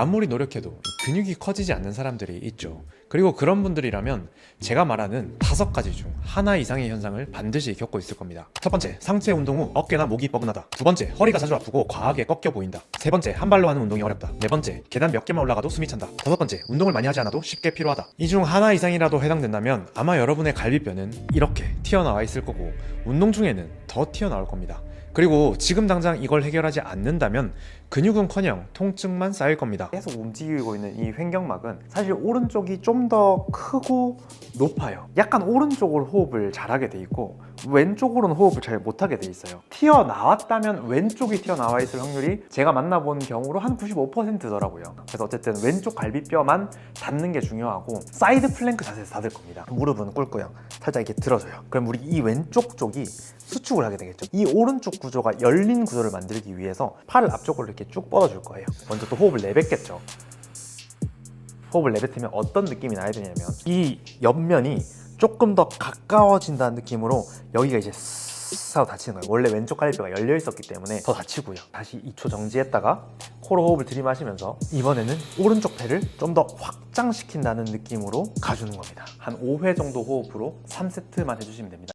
아무리 노력해도 근육이 커지지 않는 사람들이 있죠. 그리고 그런 분들이라면 제가 말하는 다섯 가지 중 하나 이상의 현상을 반드시 겪고 있을 겁니다. 첫 번째, 상체 운동 후 어깨나 목이 뻐근하다. 두 번째, 허리가 자주 아프고 과하게 꺾여 보인다. 세 번째, 한 발로 하는 운동이 어렵다. 네 번째, 계단 몇 개만 올라가도 숨이 찬다. 다섯 번째, 운동을 많이 하지 않아도 쉽게 피로하다. 이 중 하나 이상이라도 해당된다면 아마 여러분의 갈비뼈는 이렇게 튀어나와 있을 거고 운동 중에는 더 튀어나올 겁니다. 그리고 지금 당장 이걸 해결하지 않는다면 근육은커녕 통증만 쌓일 겁니다. 계속 움직이고 있는 이 횡격막은 사실 오른쪽이 좀 더 크고 높아요. 약간 오른쪽으로 호흡을 잘하게 돼 있고 왼쪽으로는 호흡을 잘 못하게 돼 있어요. 튀어나왔다면 왼쪽이 튀어나와 있을 확률이 제가 만나본 경우로 한 95%더라고요. 그래서 어쨌든 왼쪽 갈비뼈만 닿는 게 중요하고 사이드 플랭크 자세에서 닿을 겁니다. 무릎은 꿇고요. 살짝 이렇게 들어줘요. 그럼 우리 이 왼쪽 쪽이 수축을 하게 되겠죠. 이 오른쪽 구조가 열린 구조를 만들기 위해서 팔을 앞쪽으로 이렇게 쭉 뻗어줄 거예요. 먼저 또 호흡을 내뱉겠죠. 호흡을 내뱉으면 어떤 느낌이 나야 되냐면 이 옆면이 조금 더 가까워진다는 느낌으로 여기가 이제 스스 하고 닫히는 거예요. 원래 왼쪽 갈비뼈가 열려 있었기 때문에 더 닫히고요. 다시 2초 정지했다가 코로 호흡을 들이마시면서 이번에는 오른쪽 배를 좀 더 확장시킨다는 느낌으로 가주는 겁니다. 한 5회 정도 호흡으로 3세트만 해주시면 됩니다.